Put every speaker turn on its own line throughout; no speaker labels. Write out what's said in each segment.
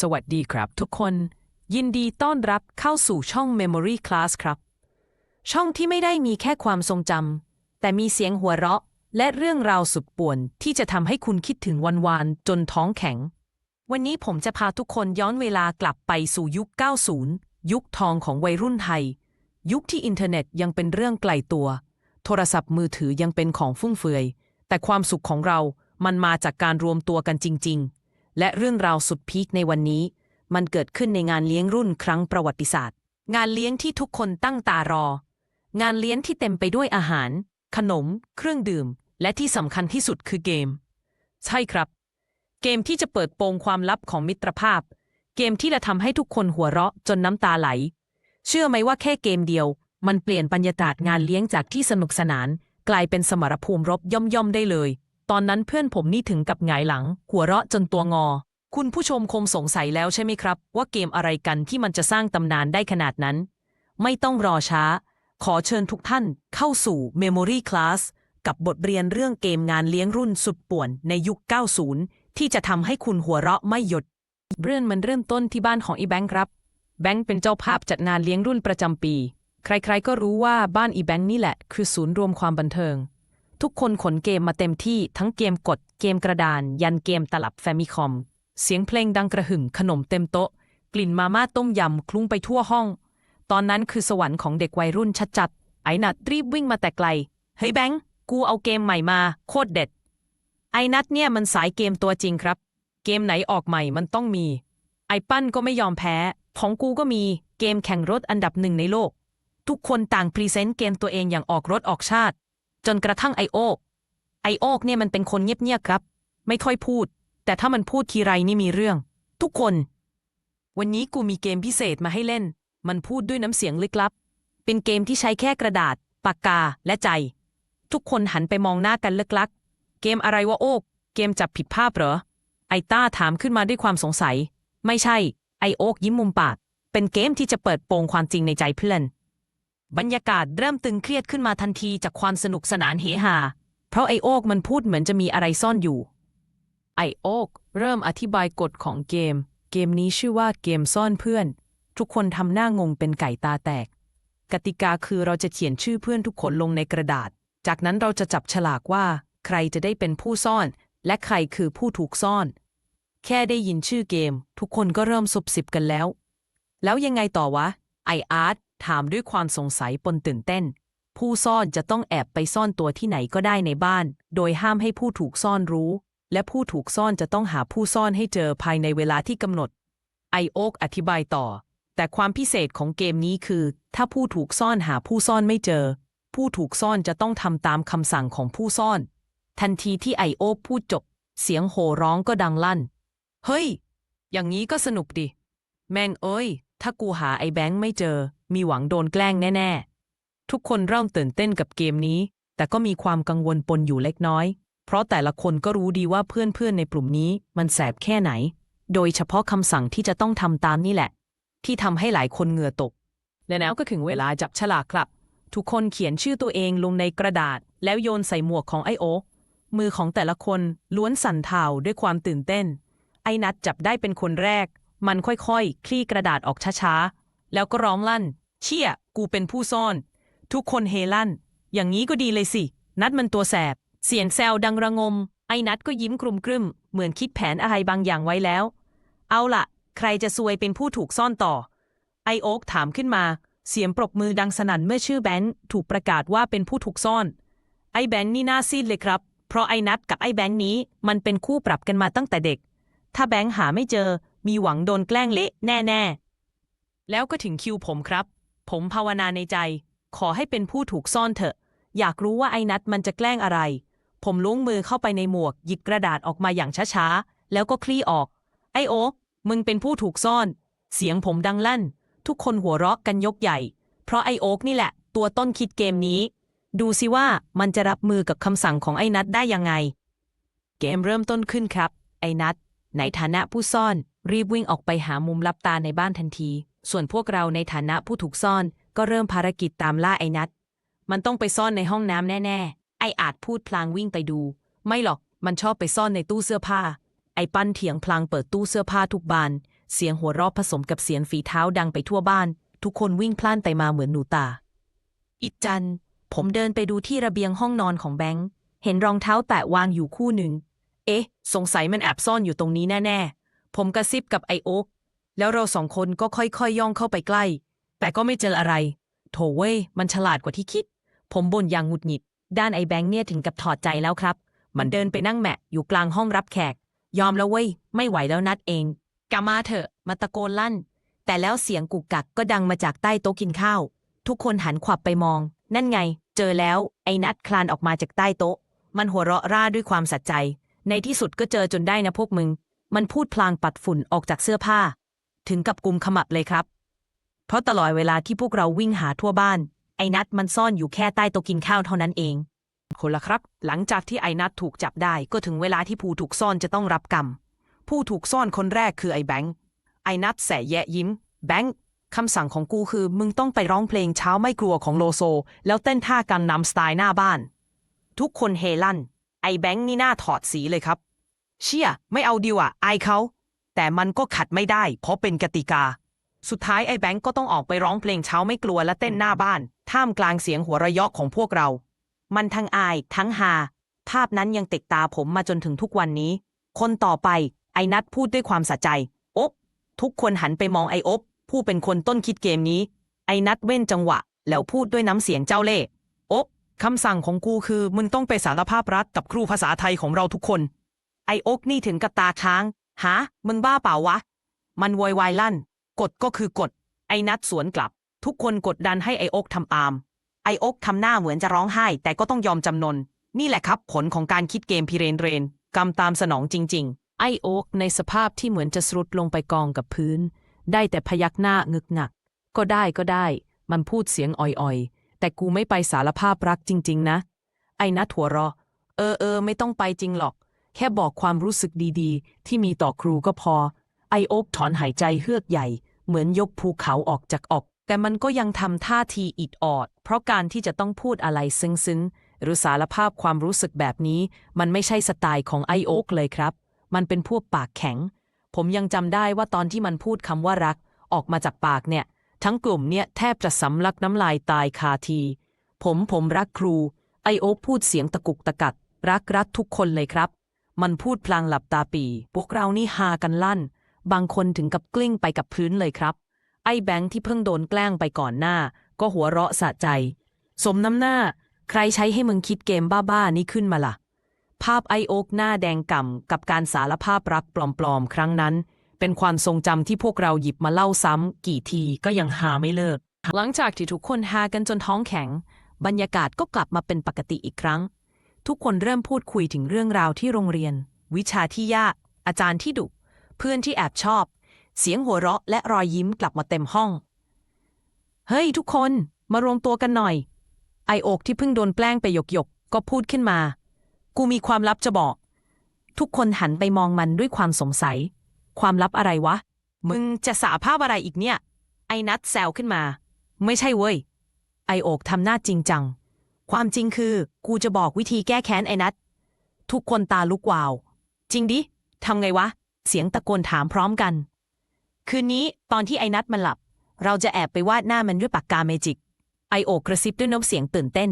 สวัสดีครับทุกคน ยินดีต้อนรับเข้าสู่ช่อง Memory Class ครับ ช่องที่ไม่ได้มีแค่ความทรงจำแต่มีเสียงหัวเราะ และเรื่องราวสุดป่วน ที่จะทำให้คุณคิดถึงวันวานจนท้องแข็ง วันนี้ผมจะพาทุกคนย้อนเวลากลับไปสู่ยุค 90 ยุคทองของวัยรุ่นไทย ยุคที่อินเทอร์เน็ตยังเป็นเรื่องไกลตัว โทรศัพท์มือถือยังเป็นของฟุ่มเฟือย แต่ความสุขของเรามันมาจากการรวมตัวกันจริง ๆ และเรื่องราวสุดพีคในวันนี้ มันเกิดขึ้นในงานเลี้ยงรุ่นครั้งประวัติศาสตร์ งานเลี้ยงที่ทุกคนตั้งตารอ งานเลี้ยงที่เต็มไปด้วยอาหาร ขนม เครื่องดื่ม และที่สำคัญที่สุดคือเกม ใช่ครับ เกมที่จะเปิดโปงความลับของมิตรภาพ เกมที่จะทำให้ทุกคนหัวเราะจนน้ำตาไหล เชื่อไหมว่าแค่เกมเดียว มันเปลี่ยนบรรยากาศงานเลี้ยงจากที่สนุกสนาน กลายเป็นสมรภูมิรบย่อมๆได้เลย ตอนนั้นเพื่อนผมนี่ถึงกับหงายหลัง หัวเราะจนตัวงอ คุณผู้ชมคงสงสัยแล้วใช่ไหมครับ ว่าเกมอะไรกันที่มันจะสร้างตำนานได้ขนาดนั้น ไม่ต้องรอช้า ขอเชิญทุกท่านเข้าสู่ Memory Class กับบทเรียนเรื่องเกมงานเลี้ยงรุ่นสุดป่วนในยุค 90 ที่จะทำให้คุณหัวเราะไม่หยุด เรื่องมันเริ่มต้นที่บ้านของอีแบงค์ครับ แบงค์เป็นเจ้าภาพจัดงานเลี้ยงรุ่นประจำปี ใครๆก็รู้ว่าบ้านอีแบงค์นี่แหละ คือศูนย์รวมความบันเทิง ทุกคนขนเกมมาเต็มที่ทั้งเกมกดเกมกระดาน ยันเกมตลับแฟมิคอม เสียงเพลงดังกระหึ่มขนมเต็มโต๊ะ กลิ่นมาม่าต้มยำคลุ้งไปทั่วห้อง ตอนนั้นคือสวรรค์ของเด็กวัยรุ่นชัดจัดๆไอ้นัดรีบวิ่งมาแต่ไกล เฮ้ยแบงค์กูเอาเกมใหม่มา โคตรเด็ด ไอ้นัดเนี่ยมันสายเกมตัวจริงครับ เกมไหนออกใหม่มันต้องมี ไอ้ปั้นก็ไม่ยอมแพ้ ของกูก็มีเกมแข่งรถอันดับหนึ่งในโลก ทุกคนต่างพรีเซนต์เกมตัวเองอย่างออกรถออกชาติ จนกระทั่งไอโอกไอโอกเนี่ยมันเป็นคนเงียบๆครับ ไม่ค่อยพูด แต่ถ้ามันพูดทีไรนี่มีเรื่อง ทุกคน วันนี้กูมีเกมพิเศษมาให้เล่น มันพูดด้วยน้ำเสียงลึกลับ เป็นเกมที่ใช้แค่กระดาษ ปากกาและใจ ทุกคนหันไปมองหน้ากันลึกลัก เกมอะไรวะโอกเกมจับผิดภาพเหรอ ไอต้าถามขึ้นมาด้วยความสงสัย ไม่ใช่ ไอโอกยิ้มมุมปาก เป็นเกมที่จะเปิดโปงความจริงในใจเพื่อน บรรยากาศเริ่มตึงเครียดขึ้นมาทันทีจากความสนุกสนานเฮฮา เพราะไอโอกมันพูดเหมือนจะมีอะไรซ่อนอยู่ ไอโอกเริ่มอธิบายกฎของเกม เกมนี้ชื่อว่าเกมซ่อนเพื่อน ทุกคนทำหน้างงเป็นไก่ตาแตก กติกาคือเราจะเขียนชื่อเพื่อนทุกคนลงในกระดาษ จากนั้นเราจะจับฉลากว่า ใครจะได้เป็นผู้ซ่อน และใครคือผู้ถูกซ่อน แค่ได้ยินชื่อเกม ทุกคนก็เริ่มสบสิบกันแล้ว แล้วยังไงต่อวะไออาร์ต ถามด้วยความสงสัยปนตื่นเต้น ผู้ซ่อนจะต้องแอบไปซ่อนตัวที่ไหนก็ได้ในบ้าน โดยห้ามให้ผู้ถูกซ่อนรู้ และผู้ถูกซ่อนจะต้องหาผู้ซ่อนให้เจอภายในเวลาที่กำหนด ไอโอกอธิบายต่อ แต่ความพิเศษของเกมนี้คือ ถ้าผู้ถูกซ่อนหาผู้ซ่อนไม่เจอ ผู้ถูกซ่อนจะต้องทำตามคำสั่งของผู้ซ่อน ทันทีที่ไอโอกพูดจบ เสียงโห่ร้องก็ดังลั่น เฮ้ย อย่างนี้ก็สนุกดิ แม่งเอ้ย ถ้ากูหาไอ้แบงค์ไม่เจอ มีหวังโดนแกล้งแน่ ๆ ทุกคนเริ่มตื่นเต้นกับเกมนี้ แต่ก็มีความกังวลปนอยู่เล็กน้อย เพราะแต่ละคนก็รู้ดีว่าเพื่อนๆในกลุ่มนี้มันแสบแค่ไหน โดยเฉพาะคำสั่งที่จะต้องทำตามนี่แหละ ที่ทำให้หลายคนเหงื่อตก และแล้วก็ถึงเวลาจับฉลากครับ ทุกคนเขียนชื่อตัวเองลงในกระดาษ แล้วโยนใส่หมวกของไอโอมือของแต่ละคนล้วนสั่นเทาด้วยความตื่นเต้น ไอ้นัดจับได้เป็นคนแรก มันค่อยๆ คลี่กระดาษออกช้าๆ แล้วก็ร้องลั่น เชี่ย กูเป็นผู้ซ่อน ทุกคนเฮลั่น อย่างนี้ก็ดีเลยสิ นัดมันตัวแสบ เสียงแซวดังระงม ไอ้นัดก็ยิ้มกลุ่มกรึ่มเหมือนคิดแผนอะไรบางอย่างไว้แล้ว เอาล่ะใครจะซวยเป็นผู้ถูกซ่อนต่อ ไอโอ๊กถามขึ้นมา เสียงปรบมือดังสนั่นเมื่อชื่อแบนถูกประกาศว่าเป็นผู้ถูกซ่อน ไอแบนนี่น่าซีดเลยครับ เพราะไอ้นัดกับไอแบงค์นี้มันเป็นคู่ปรับกันมาตั้งแต่เด็ก ถ้าแบงค์หาไม่เจอ มีหวังโดนแกล้งเละแน่ๆ แล้วก็ถึงคิวผมครับ ผมภาวนาในใจ ขอให้เป็นผู้ถูกซ่อนเถอะ อยากรู้ว่าไอ้นัดมันจะแกล้งอะไร ผมล้วงมือเข้าไปในหมวก หยิบกระดาษออกมาอย่างช้าๆ แล้วก็คลี่ออก ไอโอมึงเป็นผู้ถูกซ่อน เสียงผมดังลั่น ทุกคนหัวเราะกันยกใหญ่ เพราะไอโอ๊กนี่แหละ ตัวต้นคิดเกมนี้ ดูสิว่ามันจะรับมือกับคำสั่งของไอ้นัดได้ยังไง เกมเริ่มต้นขึ้นครับ ไอ้นัดในฐานะผู้ซ่อน รีบวิ่งออกไปหามุมลับตาในบ้านทันที ส่วนพวกเราในฐานะผู้ถูกซ่อน ก็เริ่มภารกิจตามล่าไอ้นัด มันต้องไปซ่อนในห้องน้ำแน่ ๆ ไอ้อาจพูดพลางวิ่งไปดู ไม่หรอก มันชอบไปซ่อนในตู้เสื้อผ้า ไอ้ปั้นเถียงพลางเปิดตู้เสื้อผ้าทุกบาน เสียงหัวเราะผสมกับเสียงฝีเท้าดังไปทั่วบ้าน ทุกคนวิ่งพล่านไปมาเหมือนหนูตาอีกจัน ผมเดินไปดูที่ระเบียงห้องนอนของแบงค์ เห็นรองเท้าแตะวางอยู่คู่หนึ่ง เอ๊ะ สงสัยมันแอบซ่อนอยู่ตรงนี้แน่ๆ ผมกระซิบกับไอโอ๊กแล้วเราสองคนก็ค่อยๆยย่องเข้าไปใกล้ แต่ก็ไม่เจออะไร โถเว้ย มันฉลาดกว่าที่คิด ผมบ่นอย่างหงุดหงิด ด้านไอแบงค์เนี่ยถึงกับถอดใจแล้วครับ มันเดินไปนั่งแมะอยู่กลางห้องรับแขก ยอมแล้วเว้ย ไม่ไหวแล้วนัดเองกามาเถอะ มาตะโกนลั่น แต่แล้วเสียงกุกกักก็ดังมาจากใต้โต๊ะกินข้าว ทุกคนหันขวับไปมอง นั่นไง เจอแล้ว ไอ้นัดคลานออกมาจากใต้โต๊ะ มันหัวเราะร่าด้วยความสัใจ ในที่สุดก็เจอจนได้นะพวกมึง มันพูดพลางปัดฝุ่นออกจากเสื้อผ้า ถึงกับกุมขมับเลยครับ เพราะตลอดเวลาที่พวกเราวิ่งหาทั่วบ้าน ไอ้นัดมันซ่อนอยู่แค่ใต้โต๊ะกินข้าวเท่านั้นเอง คนละครับ หลังจากที่ไอ้นัดถูกจับได้ก็ถึงเวลาที่ผู้ถูกซ่อนจะต้องรับกรรม ผู้ถูกซ่อนคนแรกคือไอ้แบงค์ ไอ้นัดแสแยะยิ้ม แบงค์คำสั่งของกูคือมึงต้องไปร้องเพลงเช้าไม่กลัวของโลโซ แล้วเต้นท่ากันนำสไตล์หน้าบ้าน ทุกคนเฮลั่น ไอ้แบงค์นี่หน้าถอดสีเลยครับ เชี่ยไม่เอาดีว่ะอายเขา แต่มันก็ขัดไม่ได้ เพราะเป็นกติกา สุดท้ายไอ้แบงค์ก็ต้องออกไปร้องเพลงเช้าไม่กลัวและเต้นหน้าบ้าน ท่ามกลางเสียงหัวเราะยาะของพวกเรา มันทั้งอายทั้งฮาภาพนั้นยังติดตาผมมาจนถึงทุกวันนี้ คนต่อไป ไอ้นัดพูดด้วยความสะใจโอ๊บทุกคนหันไปมองไอ้อบผู้เป็นคนต้นคิดเกมนี้ ไอ้นัดเว้นจังหวะ แล้วพูดด้วยน้ำเสียงเจ้าเล่ห์โอ๊บคำสั่งของกูคือมึงต้องไปสารภาพรักกับครูภาษาไทยของเราทุกคน ไอ้อกนี่ถึงกับตาค้างหามึงบ้าเปล่าวะ มันโวยวายลั่นกฎก็คือกฎไอ้นัดสวนกลับ ทุกคนกดดันให้ไอ้อกทำตาม ไอ้อกทำหน้าเหมือนจะร้องไห้ แต่ก็ต้องยอมจำนน นี่แหละครับ ผลของการคิดเกมพิเรนเรนกรรมตามสนองจริง ๆ ไอ้โอกในสภาพที่เหมือนจะสรุดลงไปกองกับพื้น ได้แต่พยักหน้างึกหนัก ก็ได้ก็ได้ มันพูดเสียงอ่อยๆ แต่กูไม่ไปสารภาพรักจริง ๆ นะ ไอ้นัดหัวเราะเออเออไม่ต้องไปจริงหรอก แค่บอกความรู้สึกดีๆ ที่มีต่อครูก็พอ ไอโอ๊กถอนหายใจเฮือกใหญ่ เหมือนยกภูเขาออกจากอก แต่มันก็ยังทำท่าทีอิดออด เพราะการที่จะต้องพูดอะไรซึ้งๆ หรือสารภาพความรู้สึกแบบนี้ มันไม่ใช่สไตล์ของไอโอ๊กเลยครับ มันเป็นพวกปากแข็ง ผมยังจำได้ว่าตอนที่มันพูดคำว่ารัก ออกมาจากปากเนี่ย ทั้งกลุ่มเนี่ยแทบจะสำลักน้ำลายตายคาที ผมผมรักครู ไอโอ๊กพูดเสียงตะกุกตะกัดรักรักทุกคนเลยครับ มันพูดพลางหลับตาปีพวกเรานี่ฮากันลั่น บางคนถึงกับกลิ้งไปกับพื้นเลยครับ ไอ้แบงค์ที่เพิ่งโดนแกล้งไปก่อนหน้า ก็หัวเราะสะใจ สมน้ำหน้า ใครใช้ให้มึงคิดเกมบ้าๆนี้ขึ้นมาล่ะ ภาพไอโอ๊กหน้าแดงก่ำกับการสารภาพรักปลอมๆ ครั้งนั้น เป็นความทรงจำที่พวกเราหยิบมาเล่าซ้ำกี่ทีก็ยังหาไม่เลิก หลังจากที่ทุกคนฮากันจนท้องแข็ง บรรยากาศก็กลับมาเป็นปกติอีกครั้ง ทุกคนเริ่มพูดคุยถึงเรื่องราวที่โรงเรียน วิชาที่ยาก อาจารย์ที่ดุ เพื่อนที่แอบชอบ เสียงหัวเราะและรอยยิ้มกลับมาเต็มห้อง เฮ้ย ทุกคนมารวมตัวกันหน่อย ไอโอกที่เพิ่งโดนแกล้งไปหยกๆก็พูดขึ้นมา กูมีความลับจะบอก ทุกคนหันไปมองมันด้วยความสงสัย ความลับอะไรวะ มึงจะสาภาพอะไรอีกเนี่ย ไอนัดแซวขึ้นมา ไม่ใช่เว้ย ไอโอกทำหน้าจริงจัง ความจริงคือ กูจะบอกวิธีแก้แค้นไอ้นัททุกคนตาลุกวาว จริงดิทำไงวะ เสียงตะโกนถามพร้อมกัน คืนนี้ตอนที่ไอ้นัทมันหลับ เราจะแอบไปวาดหน้ามันด้วยปากกาเมจิก ไอโอกระซิบด้วยน้ำเสียงตื่นเต้น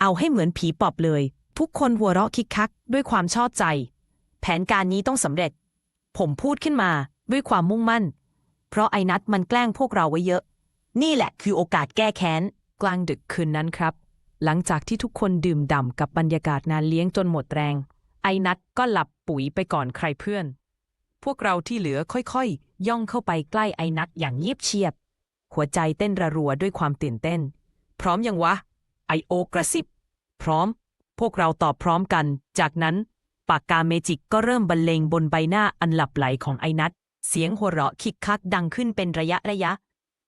เอาให้เหมือนผีปอบเลย ทุกคนหัวเราะคิกคักด้วยความชอบใจ แผนการนี้ต้องสำเร็จ ผมพูดขึ้นมาด้วยความมุ่งมั่น เพราะไอ้นัทมันแกล้งพวกเราไว้เยอะ นี่แหละคือโอกาสแก้แค้น กลางดึกคืนนั้นครับ หลังจากที่ทุกคนดื่มด่ำกับบรรยากาศงานเลี้ยงจนหมดแรง ไอ้นัทก็หลับปุ๋ยไปก่อนใครเพื่อน พวกเราที่เหลือค่อยๆ ย่องเข้าไปใกล้ไอ้นัทอย่างเงียบเชียบ หัวใจเต้นระรัวด้วยความตื่นเต้น พร้อมยังวะ ไอโอกระซิบ พร้อม พวกเราตอบพร้อมกัน จากนั้นปากกาเมจิกก็เริ่มบรรเลงบนใบหน้าอันหลับไหลของไอ้นัทเสียงหัวเราะคิกคักดังขึ้นเป็นระยะระยะ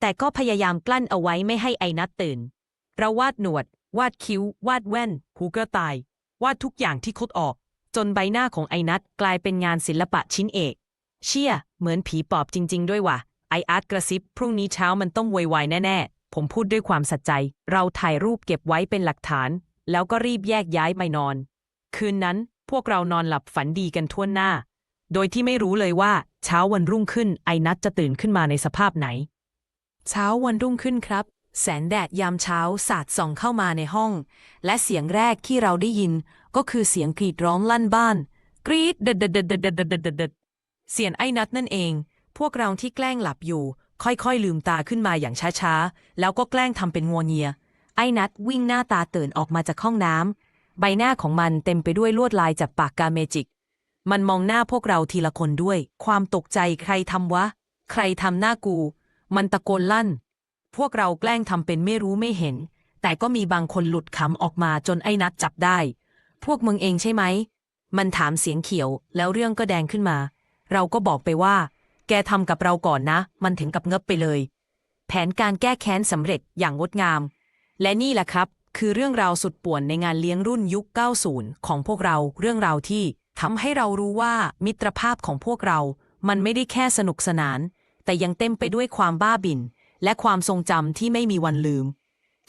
แต่ก็พยายามกลั้นเอาไว้ไม่ให้ไอ้นัทตื่น เราวาดหนวด วาดคิ้ว วาดแว่น หูกระต่าย วาดทุกอย่างที่คดออก จนใบหน้าของไอ้นัทกลายเป็นงานศิลปะชิ้นเอก เชี่ย เหมือนผีปอบจริง ๆ ด้วยว่ะ ไออาร์ตกระซิบ พรุ่งนี้เช้ามันต้องไวๆแน่ๆ ผมพูดด้วยความสัจใจ เราถ่ายรูปเก็บไว้เป็นหลักฐาน แล้วก็รีบแยกย้ายไปนอน คืนนั้นพวกเรานอนหลับฝันดีกันทั่วหน้า โดยที่ไม่รู้เลยว่า เช้าวันรุ่งขึ้นไอนัทจะตื่นขึ้นมาในสภาพไหน เช้าวันรุ่งขึ้นครับ แสงแดดยามเช้าสาดส่องเข้ามาในห้อง และเสียงแรกที่เราได้ยินก็คือเสียงกรีดร้องลั่นบ้าน กรีดเดดเดดเดดเดดเดดเสียงไอ้นัดนั่นเอง พวกเราที่แกล้งหลับอยู่ ค่อยๆ ลืมตาขึ้นมาอย่างช้าๆ แล้วก็แกล้งทำเป็นงัวเงีย ไอ้นัดวิ่งหน้าตาตื่นออกมาจากห้องน้ำใบหน้าของมันเต็มไปด้วยลวดลายจากปากกาเมจิก มันมองหน้าพวกเราทีละคนด้วย ความตกใจใครทำวะ ใครทำหน้ากู มันตะโกนลั่น พวกเราแกล้งทำเป็นไม่รู้ไม่เห็น แต่ก็มีบางคนหลุดขำออกมาจนไอ้นัดจับได้ พวกมึงเองใช่ไหม มันถามเสียงเขียวแล้วเรื่องก็แดงขึ้นมา เราก็บอกไปว่า แกทำกับเราก่อนนะ มันถึงกับเงบไปเลย แผนการแก้แค้นสำเร็จอย่างงดงาม และนี่แหละครับ คือเรื่องราวสุดป่วนในงานเลี้ยงรุ่นยุค 90 ของพวกเราเรื่องราวที่ทำให้เรารู้ว่ามิตรภาพของพวกเรา มันไม่ได้แค่สนุกสนาน แต่ยังเต็มไปด้วยความบ้าบิ่น และความทรงจำที่ไม่มีวันลืม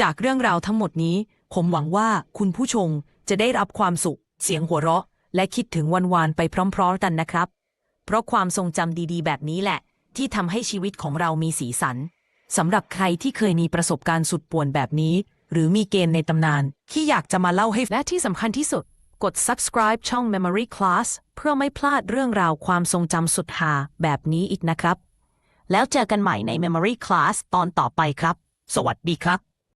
จากเรื่องราวทั้งหมดนี้ ผมหวังว่าคุณผู้ชมจะได้รับความสุข เสียงหัวเราะ และคิดถึงวันวานไปพร้อม ๆ กันนะครับ เพราะความทรงจำดีๆ แบบนี้แหละ ที่ทำให้ชีวิตของเรามีสีสันสำหรับใครที่เคยมีประสบการณ์สุดป่วนแบบนี้ หรือมีเกมในตำนาน ที่อยากจะมาเล่าให้และที่สำคัญที่สุด กด subscribe ช่อง Memory Class เพื่อไม่พลาดเรื่องราวความทรงจำสุดฮาแบบนี้อีกนะครับ แล้วเจอกันใหม่ใน Memory Class ตอนต่อไปครับ สวัสดีครับ